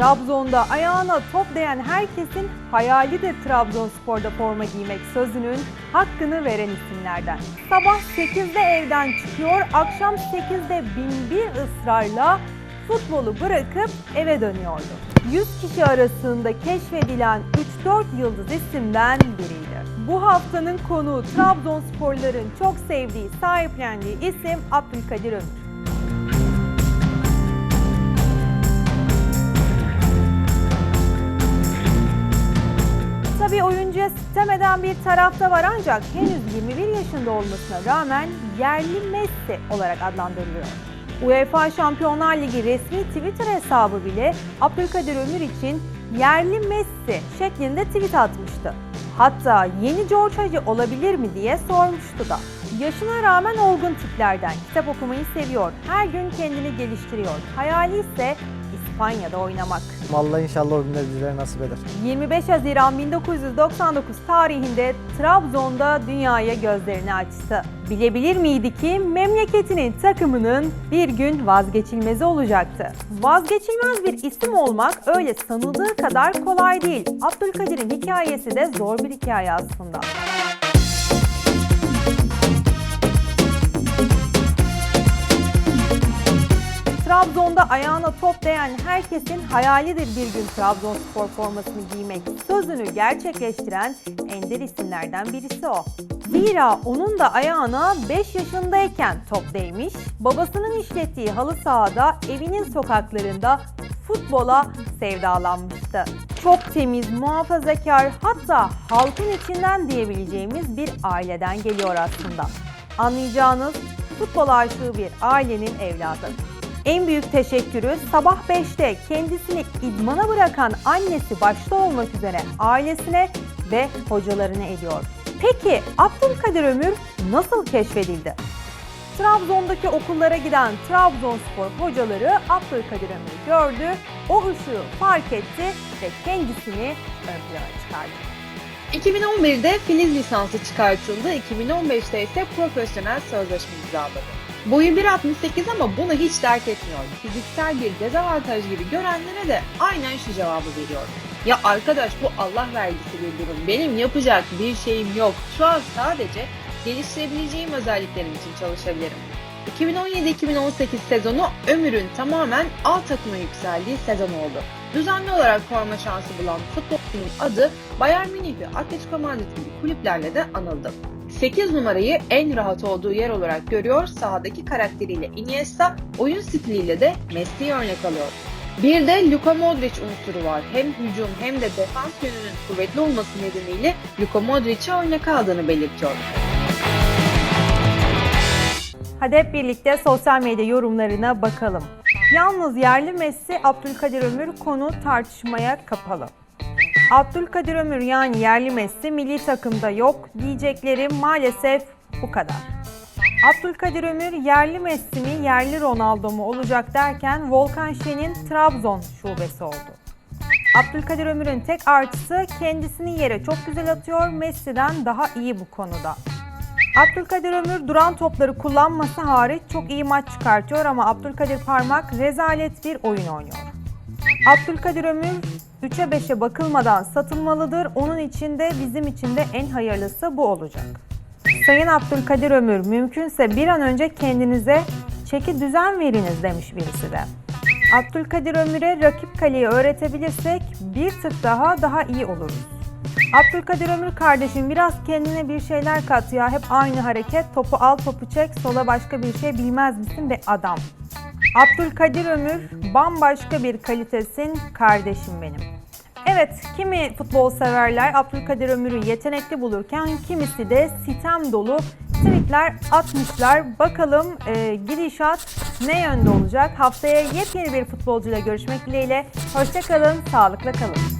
Trabzon'da ayağına top değen herkesin hayali de Trabzonspor'da forma giymek sözünün hakkını veren isimlerden. Sabah 8'de evden çıkıyor, akşam 8'de binbir ısrarla futbolu bırakıp eve dönüyordu. 100 kişi arasında keşfedilen 3-4 yıldız isimden biriydi. Bu haftanın konuğu Trabzonsporların çok sevdiği, sahiplendiği isim Abdülkadir Ömür. Tabii oyuncuya sitem eden bir tarafta var ancak henüz 21 yaşında olmasına rağmen yerli Messi olarak adlandırılıyor. UEFA Şampiyonlar Ligi resmi Twitter hesabı bile Abdülkadir Ömür için yerli Messi şeklinde tweet atmıştı. Hatta yeni George Hacı olabilir mi diye sormuştu da. Yaşına rağmen olgun tiplerden kitap okumayı seviyor. Her gün kendini geliştiriyor. Hayali ise İspanya'da oynamak. Vallahi inşallah o günler bizlere nasip eder. 25 Haziran 1999 tarihinde Trabzon'da dünyaya gözlerini açtı. Bilebilir miydi ki memleketinin takımının bir gün vazgeçilmezi olacaktı? Vazgeçilmez bir isim olmak öyle sanıldığı kadar kolay değil. Abdülkadir'in hikayesi de zor bir hikaye aslında. Trabzon'da ayağına top değen herkesin hayalidir bir gün Trabzonspor formasını giymek. Sözünü gerçekleştiren ender isimlerden birisi o. Zira onun da ayağına 5 yaşındayken top değmiş, babasının işlettiği halı sahada evinin sokaklarında futbola sevdalanmıştı. Çok temiz, muhafazakar hatta halkın içinden diyebileceğimiz bir aileden geliyor aslında. Anlayacağınız futbol aşığı bir ailenin evladı. En büyük teşekkürü sabah 5'te kendisini idmana bırakan annesi başta olmak üzere ailesine ve hocalarına ediyor. Peki Abdülkadir Ömür nasıl keşfedildi? Trabzon'daki okullara giden Trabzonspor hocaları Abdülkadir Ömür'ü gördü, o ışığı fark etti ve kendisini ön plana çıkardı. 2011'de Filiz lisansı çıkartıldı, 2015'te ise profesyonel sözleşme imzaladı. Boyu 1.68 ama bunu hiç dert etmiyor. Fiziksel bir dezavantaj gibi görenlere de aynen şu cevabı veriyor. Ya arkadaş bu Allah vergisi bir durum. Benim yapacak bir şeyim yok. Şu an sadece geliştirebileceğim özelliklerim için çalışabilirim. 2017-2018 sezonu Ömür'ün tamamen A takıma yükseldiği sezon oldu. Düzenli olarak forma şansı bulan futbolcunun adı Bayern Münih ve Atletico Madrid gibi kulüplerle de anıldı. 8 numarayı en rahat olduğu yer olarak görüyor, sahadaki karakteriyle Iniesta, oyun stiliyle de Messi'yi örnek alıyor. Bir de Luka Modric unsuru var. Hem hücum hem de defans yönünün kuvvetli olması nedeniyle Luka Modric'e örnek aldığını belirtiyor. Hadi hep birlikte sosyal medya yorumlarına bakalım. Yalnız yerli Messi Abdülkadir Ömür konu tartışmaya kapalı. Abdülkadir Ömür yani yerli Messi milli takımda yok diyeceklerim maalesef bu kadar. Abdülkadir Ömür yerli Messi mi yerli Ronaldo mu olacak derken Volkan Şen'in Trabzon şubesi oldu. Abdülkadir Ömür'ün tek artısı kendisini yere çok güzel atıyor, Messi'den daha iyi bu konuda. Abdülkadir Ömür duran topları kullanması hariç çok iyi maç çıkartıyor ama Abdülkadir Parmak rezalet bir oyun oynuyor. Abdülkadir Ömür 3'e 5'e bakılmadan satılmalıdır. Onun için de bizim için de en hayırlısı bu olacak. Sayın Abdülkadir Ömür mümkünse bir an önce kendinize çeki düzen veriniz demiş birisi de. Abdülkadir Ömür'e rakip kaleyi öğretebilirsek bir tık daha daha iyi oluruz. Abdülkadir Ömür kardeşim biraz kendine bir şeyler kat ya. Hep aynı hareket. Topu al topu çek. Sola başka bir şey bilmez misin be adam. Abdülkadir Ömür bambaşka bir kalitesin kardeşim benim. Evet, kimi futbol severler Abdülkadir Ömür'ü yetenekli bulurken kimisi de sitem dolu tweetler atmışlar. Bakalım e, gidişat ne yönde olacak? Haftaya yepyeni bir futbolcuyla görüşmek dileğiyle. Hoşçakalın, sağlıkla kalın.